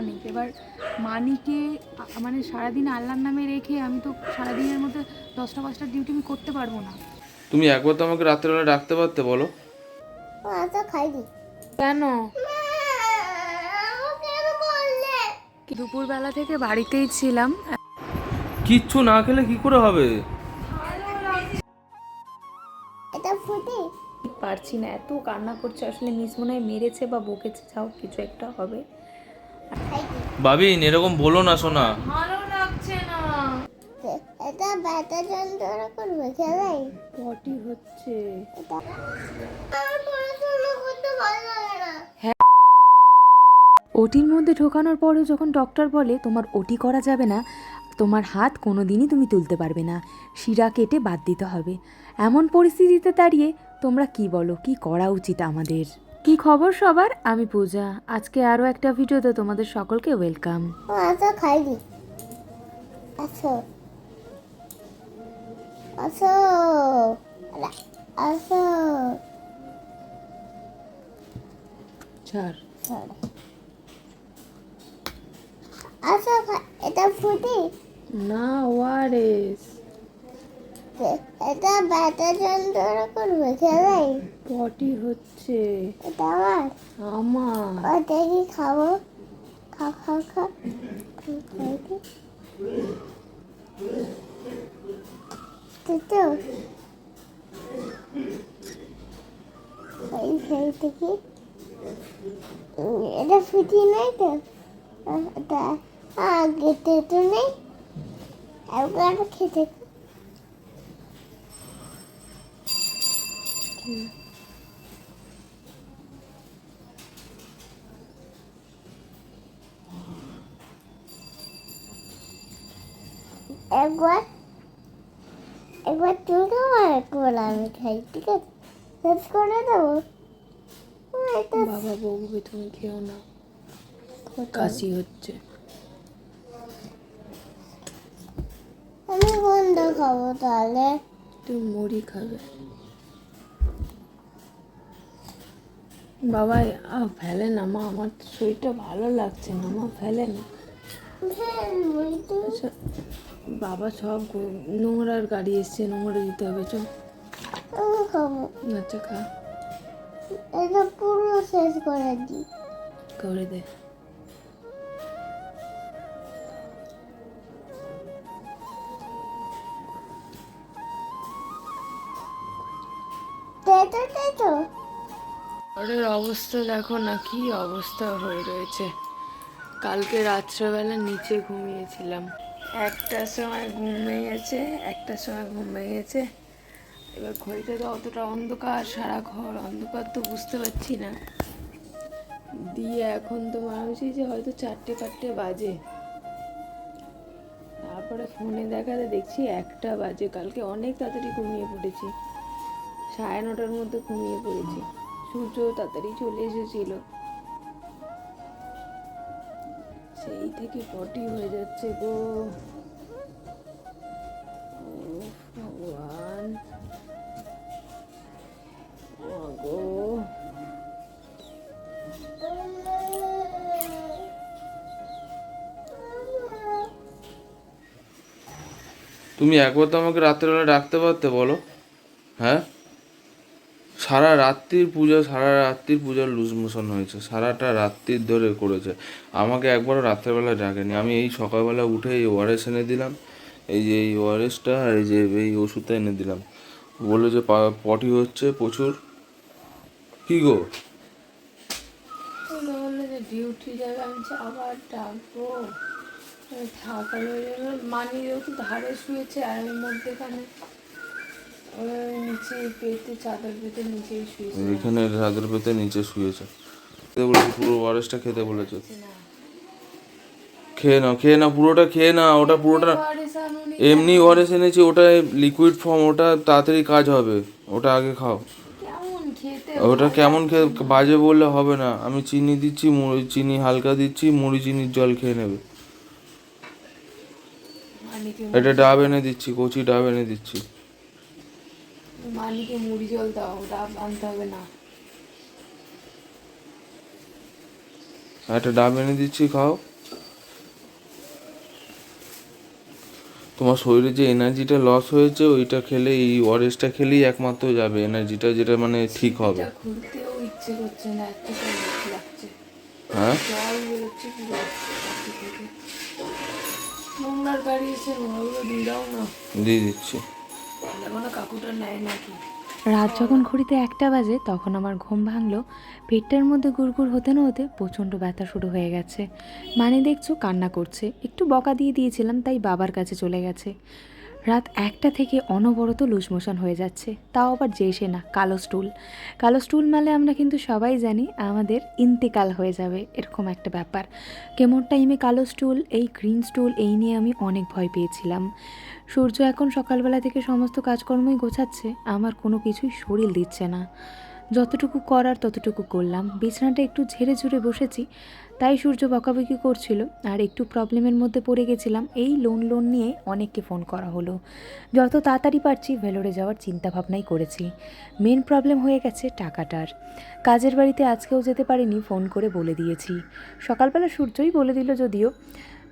অনেক। এবার মানিকে মানে সারাদিন আল্লাহর নামে রেখে আমি তো সারাদিনের মধ্যে দশটা পাঁচটা ডিউটি আমি করতে পারব না। তুমি একবার তো আমাকে রাত্রেবেলা ডাকতে পারতে বলো। খাইনি। কেন? দুপুরবেলা থেকে বাড়িতেই ছিলাম। কিচ্ছু না খেলে কি করে হবে? এটা ফুটি। পারছি না এত কান্না করছে। আসলে মিস মনে হয় মেরেছে বা বকেছে যাও কিছু একটা হবে। বাবিন এরকম বলো না শোনা। ভালো লাগছে না। এটা ব্যথা যন্ত্রণা করবে খেলাই? পটি হচ্ছে। এটা আর পড়াশোনা করতে ভালো লাগে না। ওটির মধ্যে ঢোকানোর পরেও যখন ডক্টর বলে তোমার ওটি করা যাবে না তোমার হাত কোনো দিনই তুমি তুলতে পারবে না শিরা কেটে বাদ দিতে হবে। এমন পরিস্থিতিতে দাঁড়িয়ে তোমরা কি বলো কি করা উচিত আমাদের? কি খবর সবার? আমি পূজা। আজকে আরও একটা ভিডিওতে তোমাদের সকলকে ওয়েলকাম মাথা খাইনি। আসো আসো আরে, ছাড়। ছাড়ো। আসো খা- এটা ফুটি? না ওয়ারেস। এটা করবে খেলাই? পটি হচ্ছে। আমার। ওটা কি খাব। খা খা খা। তো এই সেই থেকে এটা ফুটি নাই তো? এটা আগে তো নেই। একবার খেতে একবার একবার তুমি আর একবার আমি খাই ঠিক আছে? শেষ করে দেবো বাবা বকবে তুমি খেও না। কাশি হচ্ছে। আমি বন্ধ খাব তাহলে। তুমি মুড়ি খাবে। বাবা ফেলে না মা আমার শরীরটা ভালো লাগছে না মা ফেলে না। বাবা সব নোংরার গাড়ি এসছে নোংরা দিতে হবে চল। আচ্ছা খা। এটা পুরো শেষ করে দিই করে দে। ঘরের অবস্থা দেখো না কি অবস্থা হয়ে রয়েছে। কালকে রাত্রেবেলা নিচে ঘুমিয়েছিলাম। একটার সময় ঘুম ভেঙেছে একটার সময় ঘুম ভেঙেছে। এবার ঘড়িটা তো অতটা অন্ধকার, সারা ঘর অন্ধকার তো বুঝতে পারছি না। দিয়ে এখন তো মানুষই যে হয়তো চারটে পাঁচটে বাজে। তারপরে ফোনে দেখাতে দেখছি একটা বাজে। কালকে অনেক তাড়াতাড়ি ঘুমিয়ে পড়েছি। সাড়ে নটার মধ্যে ঘুমিয়ে পড়েছি। সূর্য তাড়াতাড়ি চলে এসেছিল। সেই থেকে পটি হয়ে যাচ্ছে গো? ভগবান। গো তুমি একবার তো আমাকে রাত্রেবেলা ডাকতে পারতে বলো হ্যাঁ? সারা রাত্রির পূজা, সারা রাত্রির পূজার লুজ মোশন হয়েছে। সারাটা রাত্রির ধরে করেছে। আমাকে একবারও রাত্রেবেলা ডাকেনি। আমি এই সকালবেলা উঠে এই ওআরএস এনে দিলাম। এই যে এই ওআরএসটা আর এই যে এই ওষুধটা এনে দিলাম। বলল যে পটি হচ্ছে প্রচুর। কি গো? ডিউটি যাবে। আমি আবার ডাকবো। থাকার মানি ধারে শুয়েছে আর মধ্যেখানে নিচে পেতে চাদর পেতে নিচেই শুয়েছে এখানে রাতের পেতে নিচে শুয়েছে। খেতে বলেছে পুরো ওআরএসটা খেতে বলেছে। খেয়ে নাও খেয়ে নাও পুরোটা খেয়ে না ওটা পুরোটা এমনি ওআরএস এনেছি ওটা লিকুইড ফর্ম ওটা তাড়াতাড়ি কাজ হবে ওটা আগে খাও। ওটা কেমন খেয়ে বাজে বললে হবে না। আমি চিনি দিচ্ছি মুড়ি চিনি হালকা দিচ্ছি মুড়ি চিনির জল খেয়ে নেবে। এটা ডাব এনে দিচ্ছি কচি ডাব এনে দিচ্ছি। মানিকে মুড়ি জল দাও ডাব আনতে হবে না। একটা ডাব এনে দিচ্ছি খাও। তোমার শরীরে যে এনার্জিটা লস হয়েছে ওইটা খেলে এই ওয়ারেসটা খেলেই একমাত্র যাবে। এনার্জিটা যেটা মানে ঠিক হবে। হ্যাঁ? দিয়ে দিচ্ছি। রাত যখন ঘড়িতে একটা বাজে, তখন আমার ঘুম ভাঙলো। পেটটার মধ্যে গুড়গুড় হতে না হতে প্রচণ্ড ব্যথা শুরু হয়ে গেছে। মানে দেখছ, কান্না করছে। একটু বকা দিয়ে দিয়েছিলাম, তাই বাবার কাছে চলে গেছে। রাত একটা থেকে অনবরত লুজ মোশন হয়ে যাচ্ছে। তাও আবার যে সে না, কালো স্টুল। কালো স্টুল মানে আমরা কিন্তু সবাই জানি আমাদের ইন্তেকাল হয়ে যাবে, এরকম একটা ব্যাপার। কেমন টাইমে কালো স্টুল, এই গ্রিন স্টুল, এই নিয়ে আমি অনেক ভয় পেয়েছিলাম। সূর্য এখন সকালবেলা থেকে সমস্ত কাজকর্মই গোছাচ্ছে, আমার কোনো কিছুই শরীর দিচ্ছে না। যতটুকু করার ততটুকু করলাম। বিছানাটা একটু ঝেড়ে ঝুড়ে বসেছি তাই সূর্য বকাবকি করছিল, আর একটু প্রবলেমের মধ্যে পড়ে গেছিলাম। এই লোন লোন নিয়ে অনেককে ফোন করা হলো। যত তাড়াতাড়ি পারছি ভেলোরে যাওয়ার চিন্তা ভাবনাই করেছি। মেন প্রবলেম হয়ে গেছে টাকাটার। কাজের বাড়িতে আজকেও যেতে পারিনি ফোন করে বলে দিয়েছি। সকালবেলা সূর্যই বলে দিল যদিও।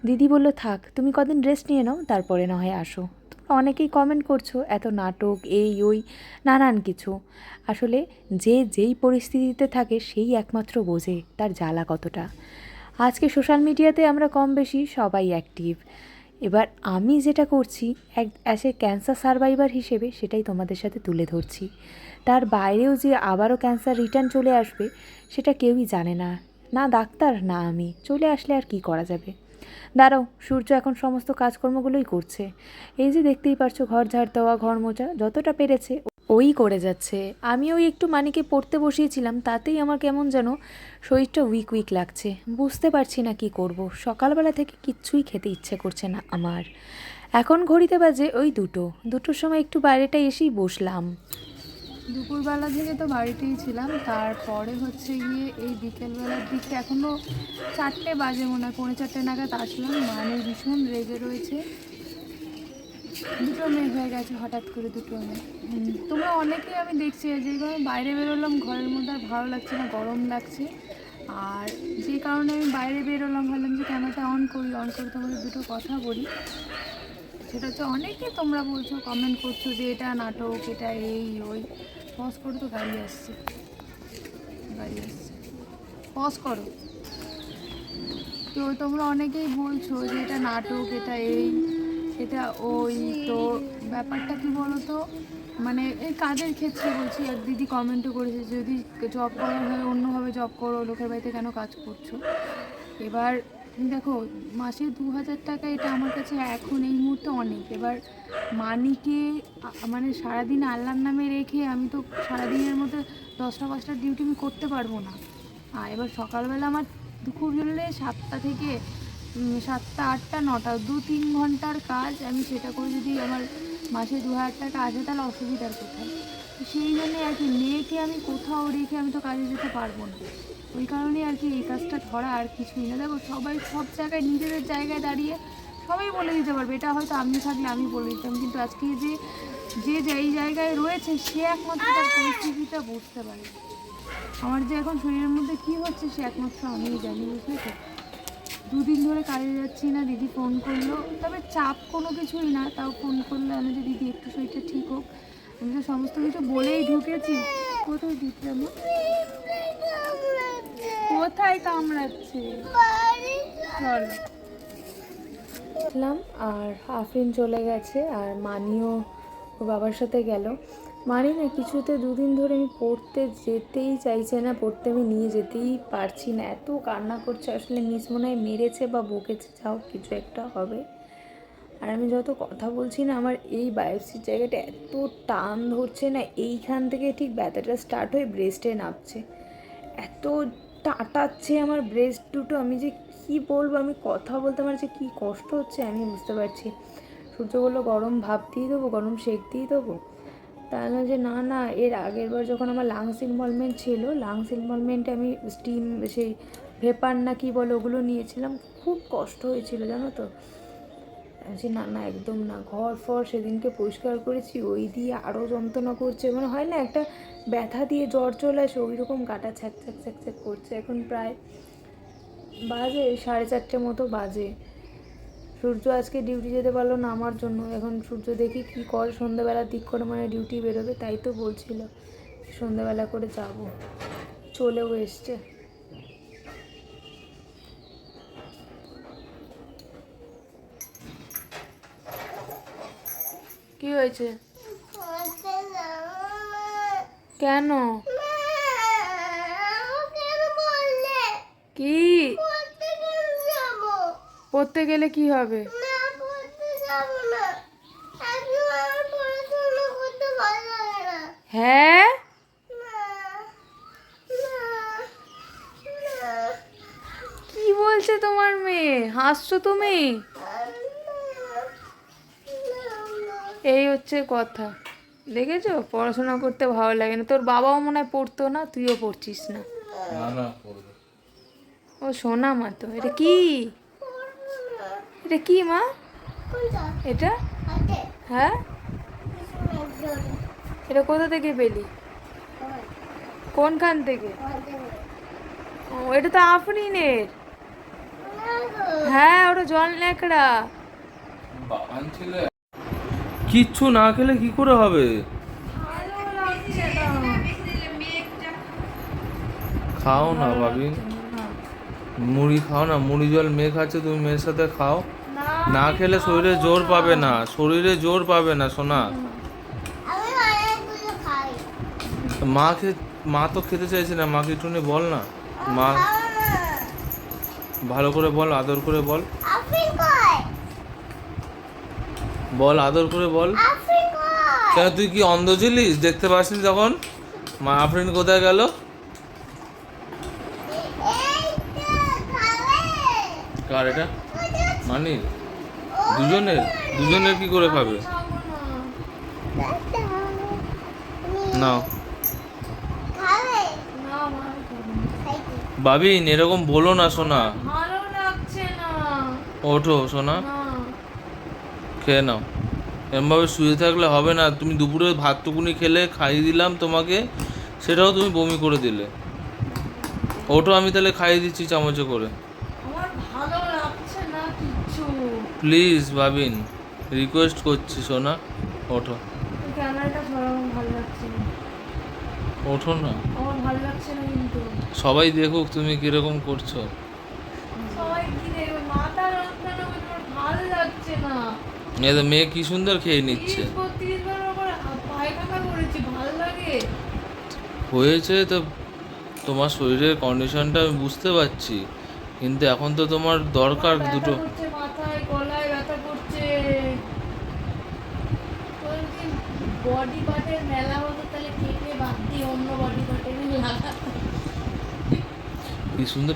দিদি বলল, থাক, তুমি কদিন রেস্ট নিয়ে নাও, তারপরে না হয় আসো। অনেকেই কমেন্ট করছ, এত নাটক, এই, ওই, নানান কিছু। আসলে যে যেই পরিস্থিতিতে থাকে, সেই একমাত্র বোঝে তার জ্বালা কতটা। আজকে সোশ্যাল মিডিয়াতে আমরা কম বেশি সবাই অ্যাক্টিভ এবার আমি যেটা করছি, এক অ্যাজ এ ক্যান্সার সার্ভাইভার হিসেবে সেটাই তোমাদের সাথে তুলে ধরছি। তার বাইরেও যে আবারও ক্যান্সার রিটার্ন চলে আসবে, সেটা কেউই জানে না। না ডাক্তার, না আমি। চলে আসলে আর কি করা যাবে? দাঁড়াও, সূর্য এখন সমস্ত কাজকর্মগুলোই করছে। এই যে দেখতেই পারছ, ঘর ঝাড় দেওয়া, ঘর মোছা যতটা পেরেছে ওই করে যাচ্ছে। আমি ওই একটু মানিকে পড়তে বসিয়েছিলাম, তাতেই আমার কেমন যেন শরীরটা উইক উইক লাগছে। বুঝতে পারছি না কি করব, সকালবেলা থেকে কিচ্ছুই খেতে ইচ্ছে করছে না আমার। এখন ঘড়িতে বাজে ওই দুটো। দুটোর সময় একটু বাইরেটা এসেই বসলাম। দুপুরবেলা থেকে তো বাড়িতেই ছিলাম তারপরে হচ্ছে গিয়ে এই বিকেলবেলার দিকে এখনও চারটে বাজে মনে হয় পৌনে চারটে নাগাদ আসলাম মানে ভীষণ রেগে রয়েছে। দুটো মেঘ হয়ে গেছে হঠাৎ করে দুটো মেঘ তোমরা অনেকেই আমি দেখছি যে কারণে বাইরে বেরোলাম ঘরের মধ্যে আর ভালো লাগছে না গরম লাগছে। আর যে কারণে আমি বাইরে বেরোলাম ভাবলাম যে ক্যামেরাটা অন করি অন করে তোমাদের দুটো কথা বলি। সেটা হচ্ছে অনেকে তোমরা বলছো কমেন্ট করছ যে এটা নাটক, এটা এই, ওই। পজ করে তো, গাড়ি আসছে। গাড়ি আসছে। পজ করো। তো তোমরা অনেকেই বলছো যে এটা নাটক, এটা এই, এটা ওই। তো ব্যাপারটা কি বলো তো মানে এই কাজের ক্ষেত্রে বলছি এক দিদি কমেন্টও করেছে, যদি জব করার হয় অন্যভাবে জব করো, লোকের বাড়িতে কেন কাজ করছ? এবার দেখো, মাসে দু হাজার টাকা এটা আমার কাছে এখন এই মুহূর্তে অনেক। এবার মানিকে মানে সারাদিন আল্লাহর নামে রেখে আমি তো সারাদিনের মধ্যে দশটা পাঁচটা ডিউটি আমি করতে পারব না। আর এবার সকালবেলা আমার দুপুর হলে সাতটা থেকে সাতটা, আটটা, নটা, দু তিন ঘণ্টার কাজ আমি সেটা করে যদি আমার মাসে দু হাজার টাকা আসে তাহলে অসুবিধার কোথায় সেই জন্যে আর কি, মেয়েকে আমি কোথাও রেখে আমি তো কাজে যেতে পারব না। ওই কারণে আর কি এই কাজটা ধরা আর কিছুই না। দেখো, সবাই সব জায়গায় নিজেদের জায়গায় দাঁড়িয়ে সবাই বলে দিতে পারবে। এটা হয়তো আমি থাকলে আমি বলে দিতাম, কিন্তু আজকে যে যে যেই জায়গায় রয়েছে, সে একমাত্র তার পরিস্থিতিটা বুঝতে পারে। আমার যে এখন শরীরের মধ্যে কি হচ্ছে, সে একমাত্র আমিই জানি, বুঝলে তো? দুদিন ধরে কাজে যাচ্ছি না, দিদি ফোন করল। তবে চাপ কোনো কিছুই না, তাও ফোন করল, আমি যে দিদি একটু শরীরটা ঠিক হোক। আমি তো সমস্ত কিছু বলেই ঢুকেছি। কোথায় দিতে আমি কোথায় কামড়াচ্ছে? চলো। আর আফরিন চলে গেছে আর মানিও বাবার সাথে গেল। মানি না, কিছুতে দুদিন ধরে আমি পড়তে যেতেই চাইছে না, পড়তে আমি নিয়ে যেতেই পারছি না। এত কান্না করছে, আসলে মিস মনে হয় মেরেছে বা বকেছে, যাও, কিছু একটা হবে। আর আমি যত কথা বলছি না, আমার এই বায়োপসির জায়গাটা এত টান ধরছে না, এইখান থেকে ঠিক ব্যথাটা স্টার্ট হয়ে ব্রেস্টে নামছে। এত টাটাচ্ছে আমার ব্রেস্ট দুটো। আমি যে কি বলব আমি কথা বলতে আমার যে কী কষ্ট হচ্ছে আমি বুঝতে পারছি। সূর্য বলল গরম ভাব দিয়ে দেবো গরম শেক দিয়ে দেবো? তাহলে যে না না এর আগের বার যখন আমার লাংস ইনভলভমেন্ট ছিল লাংস ইনভলভমেন্টে আমি স্টিম সেই ভেপার না কি বলো ওগুলো নিয়েছিলাম খুব কষ্ট হয়েছিল জানো তো? বলছি, না না একদম না ঘর ফর সেদিনকে পরিষ্কার করেছি ওই দিয়ে আরও যন্ত্রণা করছে। মানে হয় না একটা ব্যথা দিয়ে জ্বর চলে আসে ওই রকম কাটা ছ্যাক ছ্যাক ছ্যাক ছ্যাক করছে। এখন প্রায় বাজে, সাড়ে চারটে মতো বাজে। সূর্য আজকে ডিউটি যেতে পারল না আমার জন্য। এখন সূর্য দেখি কি করে সন্ধ্যাবেলার দিক করে মানে ডিউটি বেরোবে, তাই তো বলছিল সন্ধ্যাবেলা করে যাব। চলেও এসছে। কি হয়েছে। কেন? কি পড়তে গেলে কি হবে। হ্যাঁ কি বলছে তোমার মেয়ে হাসছো তুমি। এই হচ্ছে কথা দেখেছ? পড়াশোনা করতে ভালো লাগে না। তোর বাবাও মনে হয় পড়তো না তুইও পড়ছিস না। না না পড়বে। ও সোনা মা তো এটা কি? এটা কি মা? এটা? হ্যাঁ? এটা কোথা থেকে পেলি? কোনখান থেকে? ও এটা তো আফরিনের। হ্যাঁ ওটা জল ন্যাকড়া বাগান ছিল। কিচ্ছু না খেলে কি করে হবে? খাও না ভাবি। মুড়ি খাও না, মুড়ি জল মেঘ খাচ্ছে তুমি মেয়ের সাথে খাও। না খেলে শরীরে জোর পাবে না, শরীরে জোর পাবে না, সোনা। মা খে, মা তো খেতে চাইছে না, মাকে একটুখানি বল না। মা ভালো করে বল, আদর করে বল আফরিন কই? বল আদর করে বল। কেন তুই কি অন্ধ ছিলিস? দেখতে পাসনি তখন মা আফরিন কোথায় গেল? কার এটা? মানির? দুজনের? দুজনের কি করে খাবে? নাও। না বাবিন এরকম বলো না সোনা। ওঠো সোনা। খেয়ে নাও। এরমভাবে শুয়ে থাকলে হবে না। তুমি দুপুরে ভাতটুকুনি খেলে খাইয়ে দিলাম তোমাকে সেটাও তুমি বমি করে দিলে। ওঠো আমি তাহলে খাইয়ে দিচ্ছি চামচে করে। প্লিজ ভাবিন রিকোয়েস্ট করছি সোনা ওঠো। ওঠো না। সবাই দেখুক তুমি কীরকম করছ সবাই কি দেখবে মাথা যন্ত্রণা করছে আমার ভালো লাগছে না এ মেয়ে কি সুন্দর খেয়ে নিচ্ছে। হয়েছে তো তোমার শরীরের কন্ডিশনটা আমি বুঝতে পারছি। কিন্তু এখন তো তোমার দরকার দুটো। করছে মাথায় গলায় ব্যথা করছে। বডি পার্টের মেলা হতো তাহলে কেটে বাদ দিয়ে অন্য বডি পার্টের লাগা কি সুন্দর